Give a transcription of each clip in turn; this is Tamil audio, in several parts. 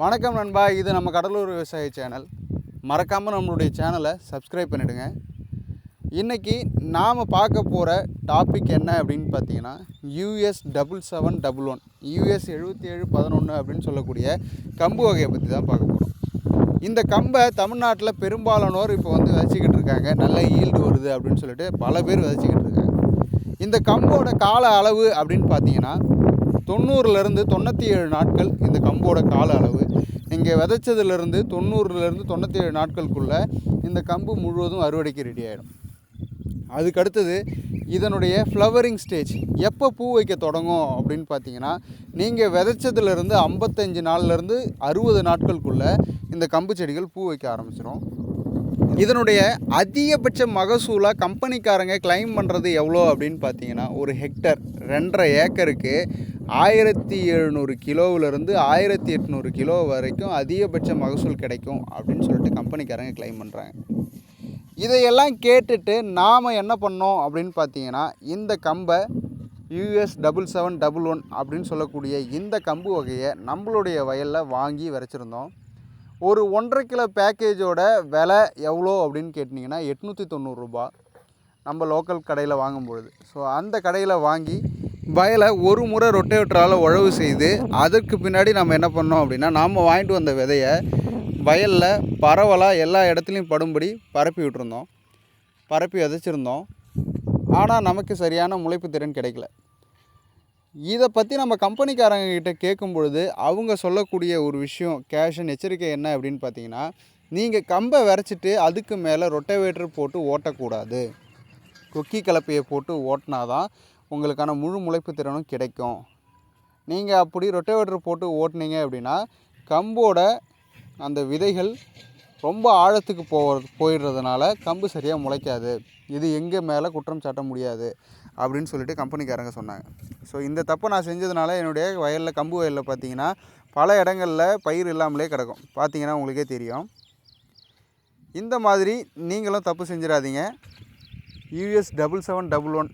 வணக்கம் நண்பா இது நம்ம கடலூர் விவசாய சேனல். மறக்காமல் நம்மளுடைய சேனலை சப்ஸ்கிரைப் பண்ணிடுங்க. இன்றைக்கி நாம் பார்க்க போகிற டாபிக் என்ன அப்படின்னு பார்த்தீங்கன்னா US double seven double one US எழுபத்தி ஏழு பதினொன்று அப்படின்னு சொல்லக்கூடிய கம்பு வகையை பற்றி தான் பார்க்க போகிறோம் இந்த கம்பை தமிழ்நாட்டில் பெரும்பாலானோர் இப்போ வந்து விதைச்சிக்கிட்டு இருக்காங்க. நல்ல ஈல்டு வருது அப்படின்னு சொல்லிட்டு பல பேர் விதைச்சிக்கிட்டு இருக்காங்க. இந்த கம்போட கால அளவு அப்படின்னு பார்த்தீங்கன்னா தொண்ணூறுலேருந்து தொண்ணூற்றி ஏழு நாட்கள் இந்த கம்போட கால அளவு. நீங்கள் விதைச்சதுலேருந்து தொண்ணூறுலேருந்து தொண்ணூற்றி ஏழு நாட்களுக்குள்ளே இந்த கம்பு முழுவதும் அறுவடைக்கு ரெடி ஆகிடும் அதுக்கு அடுத்தது இதனுடைய ஃப்ளவரிங் ஸ்டேஜ் எப்போ பூ வைக்க தொடங்கும் அப்படின்னு பார்த்தீங்கன்னா நீங்கள் விதைச்சதுலேருந்து ஐம்பத்தஞ்சு நாள்லேருந்து அறுபது நாட்களுக்குள்ளே இந்த கம்பு செடிகள் பூ வைக்க ஆரம்பிச்சிடும் இதனுடைய அதிகபட்ச மகசூலாக கம்பெனிக்காரங்க கிளைம் பண்ணுறது எவ்வளோ அப்படின்னு பார்த்தீங்கன்னா ஒரு ஹெக்டர் ரெண்டரை ஏக்கருக்கு ஆயிரத்தி எழுநூறு கிலோவிலேருந்து ஆயிரத்தி எட்நூறு கிலோ வரைக்கும் அதிகபட்ச மகசூல் கிடைக்கும் அப்படின்னு சொல்லிட்டு கம்பெனிக்காரங்க கிளைம் பண்ணுறாங்க இதையெல்லாம் கேட்டுட்டு நாம் என்ன பண்ணோம் அப்படின்னு பார்த்தீங்கன்னா இந்த கம்பை US double seven double one அப்படின்னு சொல்லக்கூடிய இந்த கம்பு வகையை நம்மளுடைய வயலில் வாங்கி விதைச்சிருந்தோம். ஒரு ஒன்றரை கிலோ பேக்கேஜோட விலை எவ்வளோ அப்படின்னு கேட்டிங்கன்னா எட்நூற்றி தொண்ணூறுரூபா நம்ம லோக்கல் கடையில் வாங்கும்பொழுது. ஸோ அந்த கடையில் வாங்கி வயலை ஒரு முறை ரொட்டேட்டரால் உழவு செய்து அதற்கு பின்னாடி நம்ம என்ன பண்ணோம் அப்படின்னா நாம் வாங்கிட்டு வந்த விதையை வயலில் பரவலாக எல்லா இடத்துலையும் படும்படி பரப்பி விட்டுருந்தோம். பரப்பி விதைச்சிருந்தோம். ஆனால் நமக்கு சரியான முளைப்பு திறன் கிடைக்கல. இதை பற்றி நம்ம கம்பெனிக்காரங்க கிட்ட கேட்கும் பொழுது அவங்க சொல்லக்கூடிய ஒரு விஷயம் கேஷன் எச்சரிக்கை என்ன அப்படின்னு பார்த்தீங்கன்னா நீங்கள் கம்பை விரைச்சிட்டு அதுக்கு மேலே ரொட்டவேட்டர் போட்டு ஓட்டக்கூடாது. கொக்கி கலப்பையை போட்டு ஓட்டினா தான் உங்களுக்கான முழு முளைப்பு திறனும் கிடைக்கும். நீங்கள் அப்படி ரொட்டேவேட்டர் போட்டு ஓட்டுனீங்க அப்படின்னா கம்போட அந்த விதைகள் ரொம்ப ஆழத்துக்கு போகிறது போயிடுறதுனால கம்பு சரியாக முளைக்காது. இது எங்கள் மேலே குற்றம் சாட்ட முடியாது அப்படின்னு சொல்லிட்டு கம்பெனிக்காரங்க சொன்னாங்க. ஸோ இந்த தப்பை நான் செஞ்சதுனால என்னுடைய வயலில் கம்பு வயலில் பார்த்தீங்கன்னா பல இடங்களில் பயிர் இல்லாமலே கிடக்கும். பார்த்தீங்கன்னா உங்களுக்கே தெரியும். இந்த மாதிரி நீங்களும் தப்பு செஞ்சிடாதீங்க. US double seven double one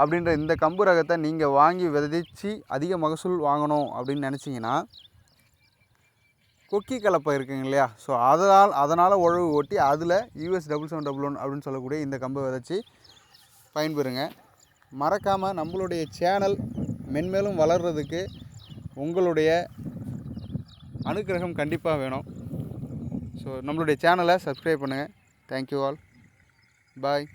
அப்படின்ற இந்த கம்பு ரகத்தை நீங்கள் வாங்கி விதைச்சி அதிக மகசூல் வாங்கணும் அப்படின்னு நினச்சிங்கன்னா கொக்கி கலப்பை இருக்குங்க இல்லையா? ஸோ அதனால் அதனால் உழவு ஓட்டி அதில் US double seven double one அப்படின்னு சொல்லக்கூடிய இந்த கம்பை விதைச்சி பயன்பெறுங்க. மறக்காமல் நம்மளுடைய சேனல் மென்மேலும் வளர்கிறதுக்கு உங்களுடைய அனுக்கிரகம் கண்டிப்பாக வேணும். ஸோ நம்மளுடைய சேனலை சப்ஸ்கிரைப் பண்ணுங்கள் தேங்க்யூ ஆல் பாய்